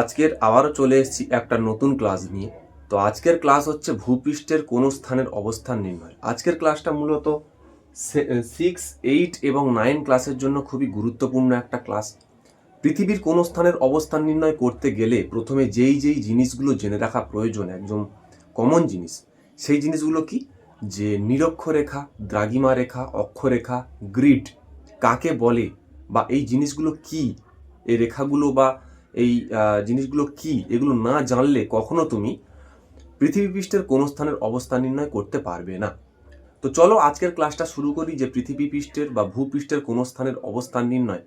আজকের আবারও চলে এসেছি একটা নতুন ক্লাস নিয়ে। তো আজকের ক্লাস হচ্ছে ভূপৃষ্ঠের কোন স্থানের অবস্থান নির্ণয়। আজকের ক্লাসটা মূলত সিক্স এইট এবং নাইন ক্লাসের জন্য খুবই গুরুত্বপূর্ণ একটা ক্লাস পৃথিবীর কোন স্থানের অবস্থান নির্ণয় করতে গেলে প্রথমে যেই যেই জিনিসগুলো জেনে রাখা প্রয়োজন, একদম কমন জিনিস, সেই জিনিসগুলো কি? যে নিরক্ষরেখা, দ্রাগিমা রেখা, অক্ষরেখা গ্রিড কাকে বলে বা এই জিনিসগুলো কি? এই রেখাগুলো বা এই জিনিসগুলো কি? এগুলো না জানলে কখনো তুমি পৃথিবী পৃষ্ঠের কোন স্থানের অবস্থান নির্ণয় করতে পারবে না। তো চলো আজকের ক্লাসটা শুরু করি যে পৃথিবী পৃষ্ঠের বা ভূপৃষ্ঠের কোনো স্থানের অবস্থান নির্ণয়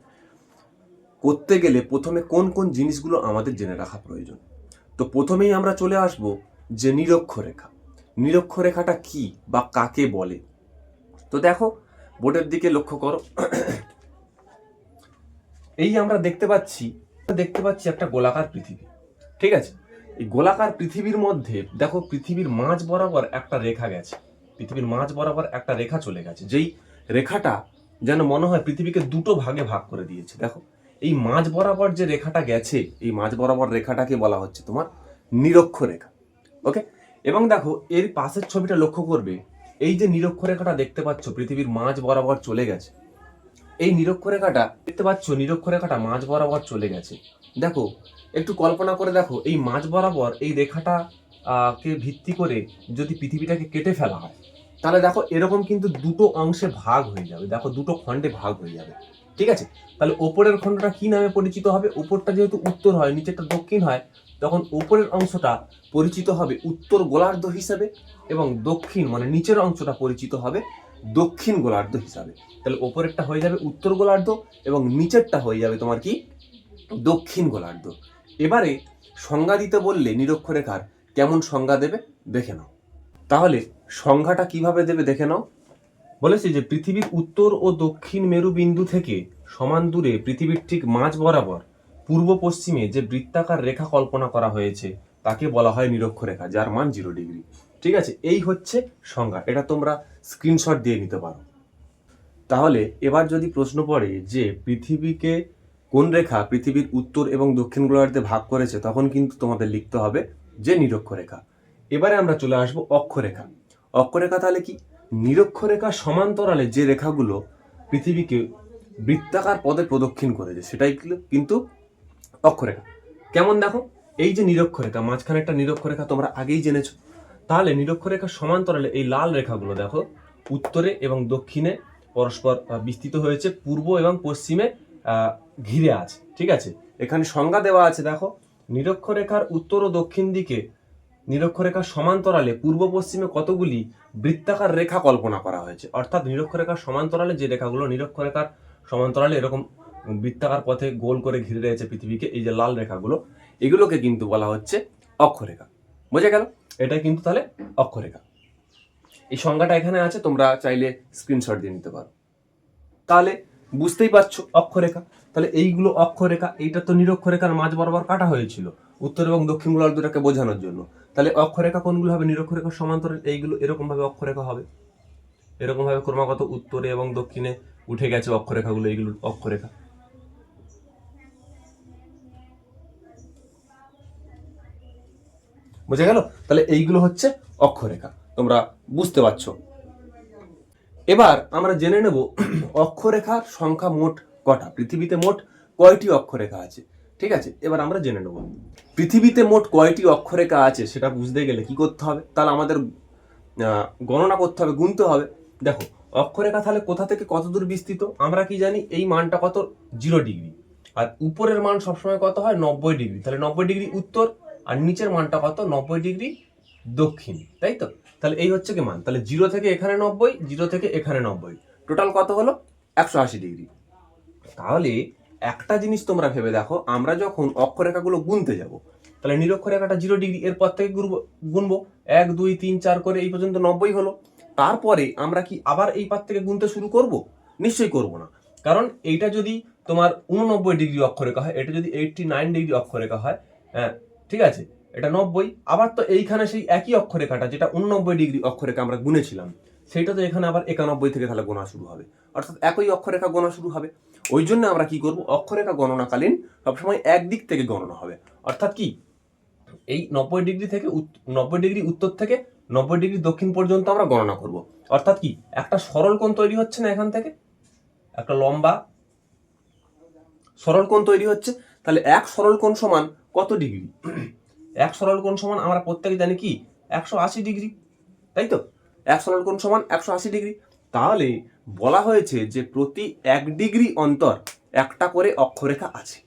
করতে গেলে প্রথমে কোন কোন জিনিসগুলো আমাদের জেনে রাখা প্রয়োজন? তো প্রথমেই আমরা চলে আসব যে নিরক্ষরেখা। নিরক্ষরেখাটা কি বা কাকে বলে? তো দেখো, বোর্ডের দিকে লক্ষ্য করো। এই আমরা দেখতে পাচ্ছি দেখতে পাচ্ছি একটা গোলাকার পৃথিবী। ঠিক আছে? এই গোলাকার পৃথিবীর মধ্যে, দেখো পৃথিবীর মাঝ বরাবর একটা রেখা গেছে। পৃথিবীর মাঝ বরাবর একটা রেখা চলে গেছে। যেই রেখাটা যেন মনে হয় পৃথিবীকে দুটো ভাগে ভাগ করে দিয়েছে। দেখো, এই মাঝ বরাবর যে রেখাটা গেছে, এই মাঝ বরাবর রেখাটাকে বলা হচ্ছে তোমার নিরক্ষরেখা ওকে? এবং দেখো, এর পাশের ছবিটা লক্ষ্য করবে, এই যে নিরক্ষরেখাটা দেখতে পাচ্ছ, পৃথিবীর মাঝ বরাবর চলে গেছে। এই নিরক্ষরেখাটা, দেখতে পাচ্ছ নিরক্ষরেখাটা মাঝ বরাবর চলে গেছে। দেখো, একটু কল্পনা করে দেখো, এই মাঝ বরাবর এই রেখাটা কে ভিত্তি করে যদি পৃথিবীটাকে কেটে ফেলা হয়, তাহলে দেখো এরকম কিন্তু দুটো অংশে ভাগ হয়ে যাবে। দেখো দুটো খণ্ডে ভাগ হয়ে যাবে। ঠিক আছে? তাহলে ওপরের খণ্ডটা কি নামে পরিচিত হবে? ওপরটা যেহেতু উত্তর হয়, নিচেরটা দক্ষিণ হয়, তখন ওপরের অংশটা পরিচিত হবে উত্তর গোলার্ধ হিসেবে এবং দক্ষিণ মানে নিচের অংশটা পরিচিত হবে দক্ষিণ গোলার্ধ হিসাবে। তাহলে ওপরেরটা হয়ে যাবে উত্তর গোলার্ধ এবং নিচেরটা হয়ে যাবে তোমার কি? দক্ষিণ গোলার্ধ। এবারে সংজ্ঞা দিতে বললে নিরক্ষরেখার কেমন সংজ্ঞা দেবে? দেখে নাও। তাহলে সংজ্ঞাটা কীভাবে দেবে দেখে নাও। বলেছে যে পৃথিবীর উত্তর ও দক্ষিণ মেরু বিন্দু থেকে সমান দূরে পৃথিবীর ঠিক মাঝ বরাবর পূর্ব পশ্চিমে যে বৃত্তাকার রেখা কল্পনা করা হয়েছে, তাকে বলা হয় নিরক্ষরেখা, যার মান জিরো ডিগ্রি ঠিক আছে? এই হচ্ছে সংজ্ঞা। এটা তোমরা স্ক্রিনশট দিয়ে নিতে পারো। তাহলে এবার যদি প্রশ্ন পড়ে যে পৃথিবীকে কোন রেখা পৃথিবীর উত্তর এবং দক্ষিণ গোলার্ধে ভাগ করেছে, তখন কিন্তু তোমাদের লিখতে হবে যে নিরক্ষরেখা এবারে আমরা চলে আসব অক্ষরেখা অক্ষরেখা তাহলে কি? নিরক্ষরেখা সমান্তরালে যে রেখাগুলো পৃথিবীকে বৃত্তাকার পদে প্রদক্ষিণ করেছে, সেটাই কিন্তু অক্ষরেখা কেমন দেখো? এই যে নিরক্ষরেখা মাঝখানে একটা নিরক্ষরেখা তোমরা আগেই জেনেছো। তাহলে নিরক্ষরেখার সমান্তরালে এই লাল রেখাগুলো দেখো, উত্তরে এবং দক্ষিণে পরস্পর বিস্তৃত হয়েছে, পূর্ব এবং পশ্চিমে ঘিরে আছে, ঠিক আছে? এখানে সংজ্ঞা দেওয়া আছে, দেখো, নিরক্ষরেখার উত্তর ও দক্ষিণ দিকে নিরক্ষরেখার সমান্তরালে পূর্ব পশ্চিমে কতগুলি বৃত্তাকার রেখা কল্পনা করা হয়েছে? অর্থাৎ নিরক্ষরেখার সমান্তরালে যে রেখাগুলো, নিরক্ষরেখার সমান্তরালে এরকম বৃত্তাকার পথে গোল করে ঘিরে রয়েছে পৃথিবীকে, এই যে লাল রেখাগুলো, এগুলোকে কিন্তু বলা হচ্ছে অক্ষরেখা। বোঝা গেল? এটা কিন্তু তাহলে অক্ষরেখা। এই সংজ্ঞাটা এখানে আছে, তোমরা চাইলে স্ক্রিনশট দিয়ে নিতে পারো। তাহলে বুঝতেই পারছ অক্ষরেখা। তাহলে এইগুলো অক্ষরেখা, এইটা তো নিরক্ষরেখার মাঝ বরাবর কাটা হয়েছিল, উত্তর এবং দক্ষিণ গোলার্ধটাকে বোঝানোর জন্য। তাহলে অক্ষরেখা কোনগুলো হবে? নিরক্ষরেখার সমান্তরাল, এইগুলো এরকম ভাবে অক্ষরেখা হবে। এরকম ভাবে ক্রমাগত উত্তরে এবং দক্ষিণে উঠে গেছে অক্ষরেখাগুলো, এইগুলো অক্ষরেখা। বুঝে গেল? তাহলে এইগুলো হচ্ছে অক্ষরেখা। তোমরা বুঝতে পারছ। এবার আমরা জেনে নেব অক্ষরেখার সংখ্যা মোট কটা? পৃথিবীতে মোট কয়টি অক্ষরেখা আছে? ঠিক আছে? এবার আমরা জেনে নেব। পৃথিবীতে মোট কয়টি অক্ষরেখা আছে সেটা বুঝতে গেলে কি করতে হবে? তাহলে আমাদের গণনা করতে হবে, গুনতে হবে। দেখো, অক্ষরেখা তাহলে কোথা থেকে কত দূর বিস্তৃত? আমরা কি জানি এই মানটা কত? Zero degree. আর উপরের মান সবসময় কত হয়? নব্বই ডিগ্রি। তাহলে নব্বই ডিগ্রি উত্তর আর নিচের মানটা কত? নব্বই ডিগ্রি দক্ষিণ, তাই তো? তাহলে এই হচ্ছে কি মান? তাহলে জিরো থেকে এখানে নব্বই, জিরো থেকে এখানে নব্বই। টোটাল কত হলো? একশো আশি ডিগ্রি। তাহলে একটা জিনিস তোমরা ভেবে দেখো, আমরা যখন অক্ষরেখাগুলো গুনতে যাব, তাহলে নিরক্ষরেখাটা জিরো ডিগ্রি, এরপর থেকে গুনবো। এক, দুই, তিন, চার করে এই পর্যন্ত নব্বই হলো। তারপরে আমরা কি আবার এই পার থেকে গুনতে শুরু করব? নিশ্চয়ই করব না। কারণ এইটা যদি তোমার উননব্বই ডিগ্রি অক্ষরেখা হয়, এটা যদি এইটটি নাইন ডিগ্রি অক্ষরেখা হয় হ্যাঁ ঠিক আছে? এটা নব্বই। আবার তো এইখানে সেই একই অক্ষরেখাটা, যেটা উননব্বই ডিগ্রি অক্ষরেখা আমরা গুনেছিলাম সেটা তো এখানে আবার একানব্বই থেকে তাহলে গোনা শুরু হবে। অর্থাৎ একই অক্ষরেখা গোনা শুরু হবে। ওই জন্য আমরা কি করব? অক্ষরেখা গণনাকালীন সবসময় একদিক থেকে গণনা হবে। অর্থাৎ কি? এই নব্বই ডিগ্রি থেকে নব্বই ডিগ্রি উত্তর থেকে নব্বই ডিগ্রি দক্ষিণ পর্যন্ত আমরা গণনা করব। অর্থাৎ কি? একটা সরল কোণ তৈরি হচ্ছে না এখান থেকে? একটা লম্বা সরল কোণ তৈরি হচ্ছে। তাহলে এক সরল কোণ সমান কত ডিগ্রি? এক সরল কোণ সমান আমরা প্রত্যেকে জানি কি? একশো আশি ডিগ্রি, তাই তো? এক সরল কোণ সমান একশো আশি ডিগ্রি। তাহলে বলা হয়েছে যে প্রতি এক ডিগ্রি অন্তর একটা করে অক্ষরেখা আছে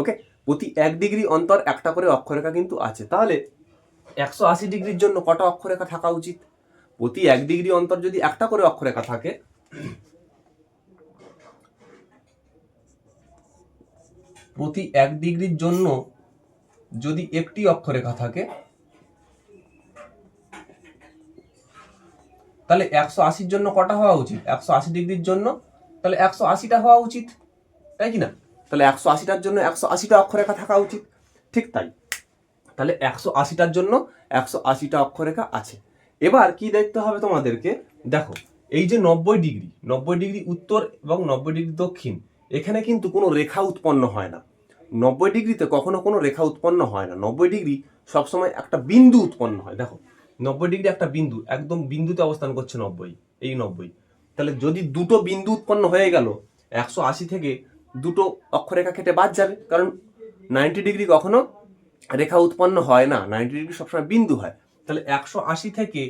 ওকে প্রতি এক ডিগ্রি অন্তর একটা করে অক্ষরেখা কিন্তু আছে। তাহলে একশো আশি ডিগ্রির জন্য কটা অক্ষরেখা থাকা উচিত? প্রতি এক ডিগ্রি অন্তর যদি একটা করে অক্ষরেখা থাকে, প্রতি এক ডিগ্রির জন্য যদি একটি অক্ষরেখা থাকে, তাহলে একশো আশির জন্য কটা হওয়া উচিত? একশো আশি ডিগ্রির জন্য? তাহলে একশো আশিটা হওয়া উচিত, তাই কি না? তাহলে একশো আশিটার জন্য একশো আশিটা অক্ষরেখা থাকা উচিত। ঠিক তাই। তাহলে একশো আশিটার জন্য একশো আশিটা অক্ষরেখা আছে। এবার কি দেখতে হবে তোমাদেরকে? দেখো, এই যে নব্বই ডিগ্রি নব্বই ডিগ্রি উত্তর এবং নব্বই ডিগ্রি দক্ষিণ, এখানে কিন্তু কোনো রেখা উৎপন্ন হয় না। নব্বই ডিগ্রিতে কখনো কোনো রেখা উৎপন্ন হয় না। নব্বই ডিগ্রি সবসময় একটা বিন্দু উৎপন্ন হয়। দেখো, নব্বই ডিগ্রি একটা বিন্দু, একদম বিন্দুতে অবস্থান করছে নব্বই, এই নব্বই। তাহলে যদি দুটো বিন্দু উৎপন্ন হয়ে গেল, একশো আশি থেকে দুটো অক্ষরেখা কেটে বাদ যাবে, কারণ নাইনটি ডিগ্রি কখনো রেখা উৎপন্ন হয় না। নাইনটি ডিগ্রি সবসময় বিন্দু হয়। তাহলে একশো আশি থেকে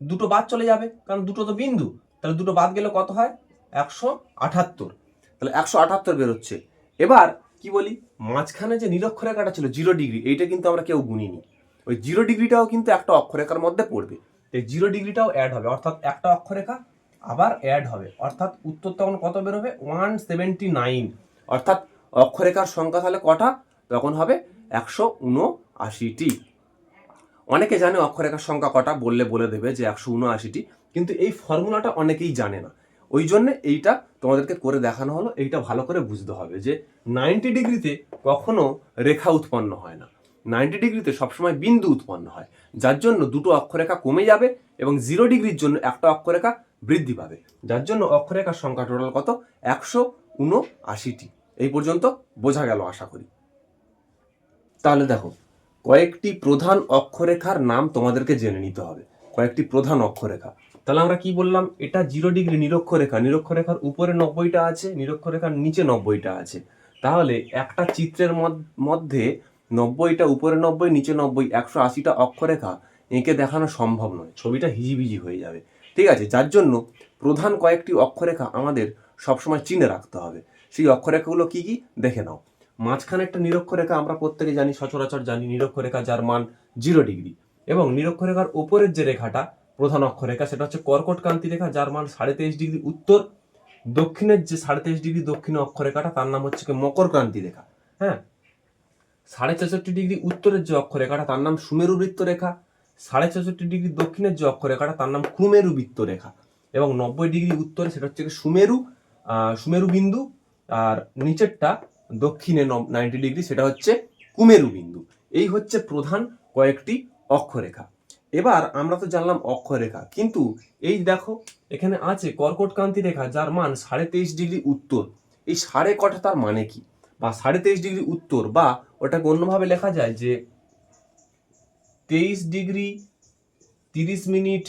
দুটো বাদ চলে যাবে, কারণ দুটো তো বিন্দু। তাহলে দুটো বাদ গেলে কত হয়? একশো আঠাত্তর তাহলে একশো আঠাত্তর বেরোচ্ছে। এবার কি বলি? মাঝখানে যে নিরক্ষরেখাটা ছিল জিরো ডিগ্রি এইটা কিন্তু আমরা কেউ গুনিনি। ওই জিরো ডিগ্রিটাও কিন্তু একটা অক্ষরেখার মধ্যে পড়বে। এই জিরো ডিগ্রিটাও অ্যাড হবে, অর্থাৎ একটা অক্ষরেখা আবার অ্যাড হবে। অর্থাৎ উত্তর তখন কত বেরোবে? ওয়ান সেভেন্টি নাইন অর্থাৎ অক্ষরেখার সংখ্যা তাহলে কটা? তখন হবে একশো উনআশিটি। অনেকে জানে অক্ষরেখার সংখ্যা কটা, বললে বলে দেবে যে একশো উনআশিটি। কিন্তু এই ফর্মুলাটা অনেকেই জানে না। ওই জন্য এইটা তোমাদেরকে করে দেখানো হলো, এইটা ভালো করে বুঝতে হবে যে নাইনটি ডিগ্রিতে কখনো রেখা উৎপন্ন হয় না। নাইনটি ডিগ্রিতে সবসময় বিন্দু উৎপন্ন হয়, যার জন্য দুটো অক্ষরেখা কমে যাবে এবং জিরো ডিগ্রির জন্য একটা অক্ষরেখা বৃদ্ধি পাবে। যার জন্য অক্ষরেখার সংখ্যা টোটাল কত? একশো উনআশিটি। এই পর্যন্ত বোঝা গেল আশা করি। তাহলে দেখো, কয়েকটি প্রধান অক্ষরেখার নাম তোমাদেরকে জেনে নিতে হবে। কয়েকটি প্রধান অক্ষরেখা। তাহলে আমরা কি বললাম? এটা জিরো ডিগ্রি নিরক্ষরেখা। নিরক্ষরেখার উপরে নব্বইটা আছে, নিরক্ষরেখার নিচে নব্বইটা আছে। তাহলে একটা চিত্রের মধ্যে নব্বইটা, উপরে নব্বই, নিচে নব্বই, একশো আশিটা অক্ষরেখা এঁকে দেখানো সম্ভব নয়। ছবিটা হিজিবিজি হয়ে যাবে। ঠিক আছে? যার জন্য প্রধান কয়েকটি অক্ষরেখা আমাদের সবসময় চিনে রাখতে হবে। সেই অক্ষরেখাগুলো কি কি? দেখে নাও। মাঝখানে একটা নিরক্ষরেখা আমরা প্রত্যেকে জানি, সচরাচর জানি, নিরক্ষরেখা যার মান জিরো ডিগ্রি এবং নিরক্ষরেখার ওপরের যে রেখাটা প্রধান অক্ষরেখা সেটা হচ্ছে কর্কট কান্তি রেখা, যার মান সাড়ে তেইশ ডিগ্রি উত্তর। দক্ষিণের যে সাড়ে তেইশ ডিগ্রি দক্ষিণে অক্ষরেখাটা তার নাম হচ্ছে মকর ক্রান্তি রেখা হ্যাঁ? সাড়ে ছেষট্টি ডিগ্রি উত্তরের যে অক্ষরেখাটা তার নাম সুমেরু বৃত্ত রেখা। সাড়ে ছেষট্টি ডিগ্রি দক্ষিণের যে অক্ষরেখাটা তার নাম ক্রুমেরু বৃত্ত রেখা। এবং নব্বই ডিগ্রি উত্তরে, সেটা হচ্ছে সুমেরু সুমেরু বিন্দু। আর নিচেরটা দক্ষিণে নাইনটি ডিগ্রি, সেটা হচ্ছে কুমেরু বিন্দু। এই হচ্ছে প্রধান কয়েকটি অক্ষরেখা এবার আমরা তো জানলাম অক্ষরেখা কিন্তু এই দেখো, এখানে আছে কর্কটকান্তি রেখা, যার মান সাড়ে তেইশ ডিগ্রি উত্তর। এই সাড়ে কটা তার মানে কি? বা সাড়ে তেইশ ডিগ্রি উত্তর, বা ওটাকে অন্যভাবে লেখা যায় যে তেইশ ডিগ্রি তিরিশ মিনিট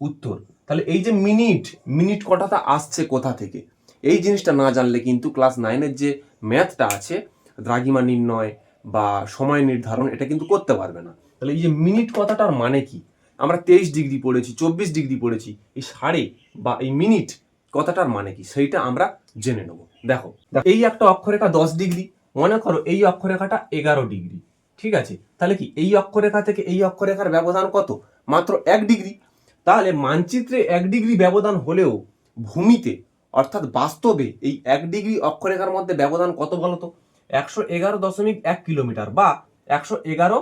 উত্তর। তাহলে এই যে মিনিট মিনিট কটাটা আসছে কোথা থেকে? এই জিনিসটা না জানলে কিন্তু ক্লাস নাইনের যে ম্যাথটা আছে, দ্রাঘিমা নির্ণয় বা সময় নির্ধারণ, এটা কিন্তু করতে পারবে না। তাহলে এই যে মিনিট কথাটার মানে কি? আমরা তেইশ ডিগ্রি পড়েছি, চব্বিশ ডিগ্রি পড়েছি, এই সাড়ে বা এই মিনিট কথাটার মানে কি? সেইটা আমরা জেনে নেব। দেখো এই একটা অক্ষরেখা দশ ডিগ্রি, মনে করো এই অক্ষরেখাটা এগারো ডিগ্রি, ঠিক আছে? তাহলে কি এই অক্ষরেখা থেকে এই অক্ষরেখার ব্যবধান কত? মাত্র এক ডিগ্রি। তাহলে মানচিত্রে এক ডিগ্রি ব্যবধান হলেও ভূমিতে, অর্থাৎ বাস্তবে এই এক ডিগ্রি অক্ষরেখার মধ্যে ব্যবধান কত বলতো? একশো এগারো দশমিক এক কিলোমিটার বা একশো এগারো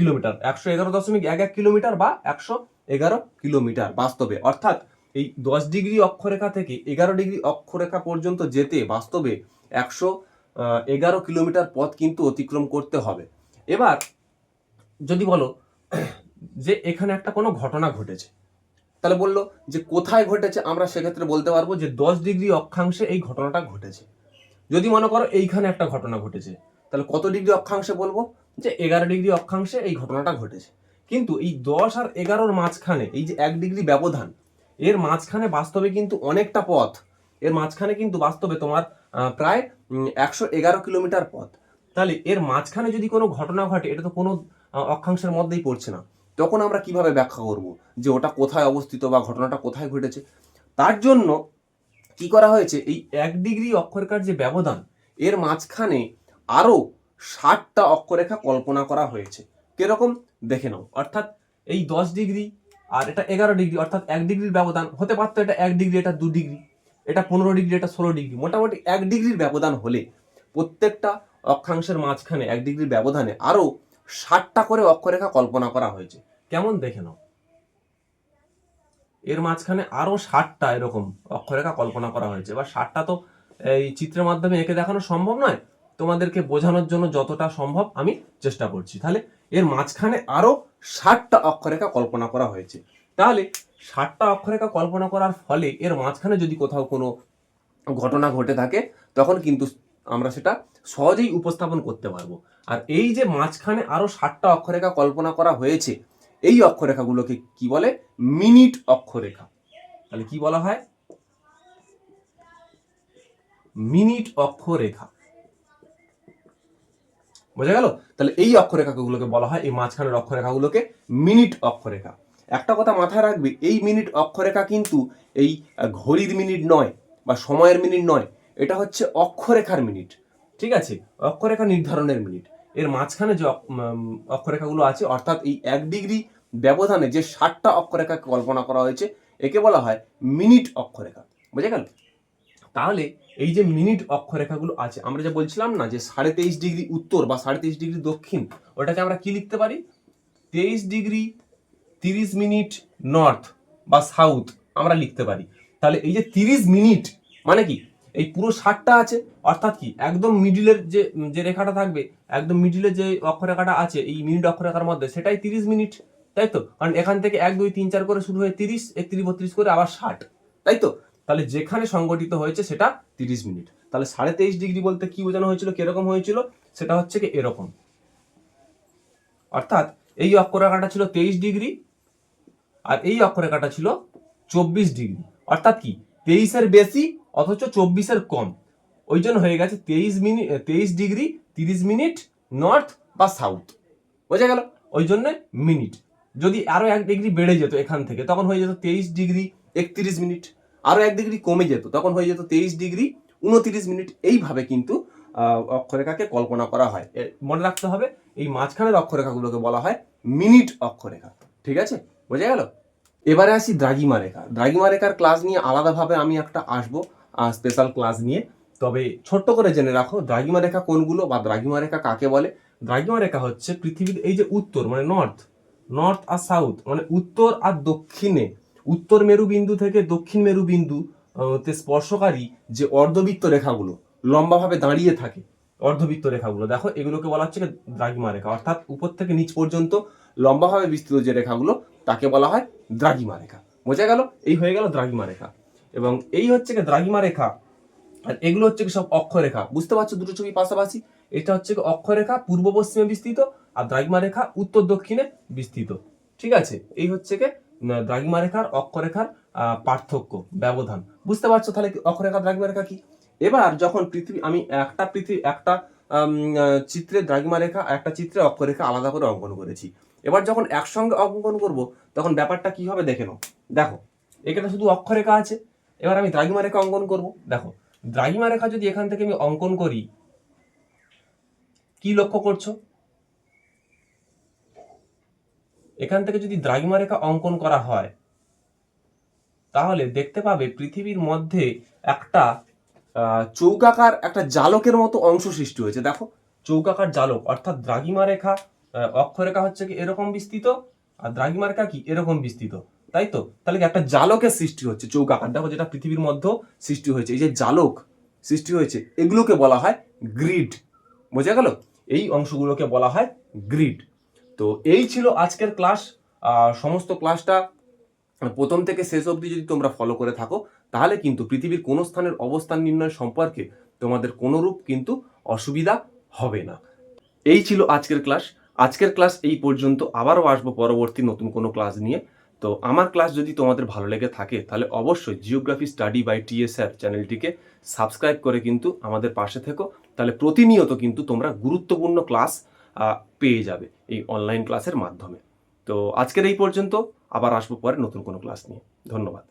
কিলোমিটার, একশো এগারো দশমিক এক এক কিলোমিটার বা একশো এগারো কিলোমিটার বাস্তবে। অর্থাৎ এই দশ ডিগ্রি অক্ষরেখা থেকে এগারো ডিগ্রি অক্ষরেখা পর্যন্ত যেতে বাস্তবে একশো এগারো কিলোমিটার পথ কিন্তু অতিক্রম করতে হবে। এবার যদি বলো যে এখানে একটা কোনো ঘটনা ঘটেছে, তাহলে বলল যে কোথায় ঘটেছে, আমরা সেক্ষেত্রে বলতে পারব যে দশ ডিগ্রি অক্ষাংশে এই ঘটনাটা ঘটেছে। যদি মনে করো এইখানে একটা ঘটনা ঘটেছে, তাহলে কত ডিগ্রি অক্ষাংশে বলব? যে এগারো ডিগ্রি অক্ষাংশে এই ঘটনাটা ঘটেছে। কিন্তু এই দশ আর এগারোর মাঝখানে, এই যে এক ডিগ্রি ব্যবধান, এর মাঝখানে বাস্তবে কিন্তু অনেকটা পথ। এর মাঝখানে কিন্তু বাস্তবে তোমার প্রায় একশো এগারো কিলোমিটার পথ। তাহলে এর মাঝখানে যদি কোনো ঘটনা ঘটে, এটা তো কোনো অক্ষাংশের মধ্যেই পড়ছে না। তখন আমরা কীভাবে ব্যাখ্যা করব যে ওটা কোথায় অবস্থিত বা ঘটনাটা কোথায় ঘটেছে? তার জন্য কি করা হয়েছে? এই এক ডিগ্রি অক্ষরকার যে ব্যবধান, এর মাঝখানে আরও ষাটটা অক্ষরেখা কল্পনা করা হয়েছে। কীরকম? দেখে নাও। অর্থাৎ এই দশ ডিগ্রি আর এটা এগারো ডিগ্রি, অর্থাৎ এক ডিগ্রির ব্যবধান। হতে পারতো এটা এক ডিগ্রি, এটা দু ডিগ্রি, এটা পনেরো ডিগ্রি, এটা ষোলো ডিগ্রি। মোটামুটি এক ডিগ্রির ব্যবধান হলে প্রত্যেকটা অক্ষাংশের মাঝখানে এক ডিগ্রির ব্যবধানে আরও ষাটটা করে অক্ষরেখা কল্পনা করা হয়েছে। কেমন? দেখে নাও। এর মাঝখানে আরও ষাটটা এরকম অক্ষরেখা কল্পনা করা হয়েছে। বা ষাটটা তো এই চিত্রের মাধ্যমে এঁকে দেখানো সম্ভব নয়। তোমাদেরকে বোঝানোর জন্য যতটা সম্ভব আমি চেষ্টা করছি। তাহলে এর মাঝখানে আরও ষাটটা অক্ষরেখা কল্পনা করা হয়েছে। তাহলে ষাটটা অক্ষরেখা কল্পনা করার ফলে এর মাঝখানে যদি কোথাও কোনো ঘটনা ঘটে থাকে, তখন কিন্তু আমরা সেটা সহজেই উপস্থাপন করতে পারব। আর এই যে মাঝখানে আরও ষাটটা অক্ষরেখা কল্পনা করা হয়েছে, এই অক্ষরেখাগুলোকে কি বলে? মিনিট অক্ষরেখা। তাহলে কি বলা হয়? মিনিট অক্ষরেখা। বোঝা গেল? তাহলে এই অক্ষরেখাগুলোকে বলা হয়, এই মাঝখানের অক্ষরেখাগুলোকে মিনিট অক্ষরেখা। একটা কথা মাথায় রাখবে, এই মিনিট অক্ষরেখা কিন্তু এই ঘড়ির মিনিট নয় বা সময়ের মিনিট নয়, এটা হচ্ছে অক্ষরেখার মিনিট। ঠিক আছে? অক্ষরেখা নির্ধারণের মিনিট। এর মাঝখানে যে অক্ষরেখাগুলো আছে, অর্থাৎ এই এক ডিগ্রি ব্যবধানে যে ষাটটা অক্ষরেখা কল্পনা করা হয়েছে, একে বলা হয় মিনিট অক্ষরেখা। বুঝে গেল? তাহলে এই যে মিনিট অক্ষরেখাগুলো আছে, আমরা যে বলছিলাম না যে সাড়ে তেইশ ডিগ্রি উত্তর বা সাড়ে তেইশ ডিগ্রি দক্ষিণ, ওটাকে আমরা কি লিখতে পারি? তেইশ ডিগ্রি তিরিশ মিনিট নর্থ বা সাউথ আমরা লিখতে পারি। তাহলে এই যে তিরিশ মিনিট মানে কি? এই পুরো ষাটটা আছে, অর্থাৎ কি? একদম মিডিলের যে যে রেখাটা থাকবে, একদম মিডিলের যে অক্ষরেখাটা আছে, এই মিনিট অক্ষরেখার মধ্যে, সেটাই তিরিশ মিনিট, তাই তো? কারণ এখান থেকে এক, দুই, তিন, চার করে শুরু হয়ে তিরিশ, একত্রিশ, বত্রিশ করে আবার ষাট, তাই তো? তাহলে যেখানে সংগঠিত হয়েছে সেটা তিরিশ মিনিট। তাহলে সাড়ে তেইশ ডিগ্রি বলতে কি বোঝানো হয়েছিল, কীরকম হয়েছিল? সেটা হচ্ছে কি এরকম। অর্থাৎ এই অক্ষরেখাটা ছিল তেইশ ডিগ্রি আর এই অক্ষরেখাটা ছিল চব্বিশ ডিগ্রি। অর্থাৎ কি? তেইশের বেশি অথচ চব্বিশের কম। ওই জন্য হয়ে গেছে তেইশ মিনিট তেইশ ডিগ্রি, তিরিশ মিনিট, নর্থ বা সাউথ। বোঝা গেল? ওই জন্য মিনিট। যদি আরও এক ডিগ্রি বেড়ে যেত এখান থেকে, তখন হয়ে যেত তেইশ ডিগ্রি, একত্রিশ মিনিট। আরও এক ডিগ্রি কমে যেত। তখন হয়ে যেত তেইশ ডিগ্রি, উনত্রিশ মিনিট, এইভাবে কিন্তু অক্ষরেখাকে কল্পনা করা হয়। মনে রাখতে হবে, এই মাঝখানের অক্ষরেখাগুলোকে বলা হয় মিনিট অক্ষরেখা। ঠিক আছে? বোঝা গেল? এবারে আসি দ্রাগিমা রেখা। দ্রাগিমা রেখার ক্লাস নিয়ে আলাদাভাবে আমি একটা আসব স্পেশাল ক্লাস নিয়ে। তবে ছোট্ট করে জেনে রাখো, দ্রাগিমা রেখা কোনগুলো বা দ্রাগিমা রেখা কাকে বলে? দ্রাগিমা রেখা হচ্ছে পৃথিবীর, এই যে উত্তর মানে নর্থ নর্থ আর সাউথ মানে উত্তর আর দক্ষিণে উত্তর মেরু বিন্দু থেকে দক্ষিণ মেরু বিন্দু তে স্পর্শকারী যে অর্ধবৃত্ত রেখাগুলো লম্বাভাবে দাঁড়িয়ে থাকে, অর্ধবৃত্ত রেখাগুলো, দেখো এগুলোকে বলা হচ্ছে দ্রাগিমা রেখা, অর্থাৎ উপর থেকে নিচ পর্যন্ত লম্বাভাবে বিস্তৃত যে রেখাগুলো, তাকে বলা হয় দ্রাগিমা রেখা। বোঝা গেল? এই হয়ে গেল দ্রাগিমা রেখা। এবং এই হচ্ছে কি দ্রাগিমা রেখা, আর এগুলো হচ্ছে কি সব অক্ষরেখা বুঝতে পারছ দুটো ছবি পাশাপাশি? এটা হচ্ছে কি অক্ষরেখা পূর্ব পশ্চিমে বিস্তৃত, আর দ্রাগিমা রেখা উত্তর দক্ষিণে বিস্তৃত। ঠিক আছে? এই হচ্ছে কি উম, দ্রাগিমা রেখার অক্ষরেখার পার্থক্য ব্যবধান। বুঝতে পারছ তাহলে অক্ষরেখা দ্রাগিমা রেখা কি? এবার যখন পৃথিবী আমি একটা পৃথিবী একটা চিত্রে দ্রাগিমা রেখা একটা চিত্রে অক্ষরেখা আলাদা করে অঙ্কন করেছি। এবার যখন একসঙ্গে অঙ্কন করব তখন ব্যাপারটা কি হবে দেখে নাও। দেখো এখানে শুধু অক্ষরেখা আছে এবার আমি দ্রাগিমা রেখা অঙ্কন করব। দেখো দ্রাগিমা রেখা যদি এখান থেকে আমি অঙ্কন করি কি লক্ষ্য করছ? এখান থেকে যদি দ্রাগিমা রেখা অঙ্কন করা হয়, তাহলে দেখতে পাবে পৃথিবীর মধ্যে একটা চৌকাকার একটা জালকের মতো অংশ সৃষ্টি হয়েছে। দেখো, চৌকাকার জালক, অর্থাৎ দ্রাগিমা রেখা অক্ষরেখা হচ্ছে কি এরকম বিস্তৃত, আর দ্রাগিমা রেখা কি এরকম বিস্তৃত, তাই তো? তাহলে কি একটা জালকের সৃষ্টি হচ্ছে, চৌকাকার। দেখো যেটা পৃথিবীর মধ্যেও সৃষ্টি হয়েছে, এই যে জালক সৃষ্টি হয়েছে, এগুলোকে বলা হয় গ্রিড। বোঝা গেল? এই অংশগুলোকে বলা হয় গ্রিড। তো এই ছিল আজকের ক্লাস সমস্ত ক্লাসটা প্রথম থেকে শেষ অবধি যদি তোমরা ফলো করে থাকো, তাহলে কিন্তু পৃথিবীর কোনো স্থানের অবস্থান নির্ণয় সম্পর্কে তোমাদের কোনোরূপ কিন্তু অসুবিধা হবে না। এই ছিল আজকের ক্লাস আজকের ক্লাস এই পর্যন্ত। আবারও আসব পরবর্তী নতুন কোনো ক্লাস নিয়ে। তো আমার ক্লাস যদি তোমাদের ভালো লেগে থাকে, তাহলে অবশ্যই জিওগ্রাফি স্টাডি বাই টিএসআর চ্যানেলটিকে সাবস্ক্রাইব করে কিন্তু আমাদের পাশে থেকো। তাহলে প্রতিনিয়ত কিন্তু তোমরা গুরুত্বপূর্ণ ক্লাস পেয়ে যাবে এই অনলাইন ক্লাসের মাধ্যমে। তো আজকের এই পর্যন্ত, আবার আসব পরে নতুন কোনো ক্লাস নিয়ে। ধন্যবাদ।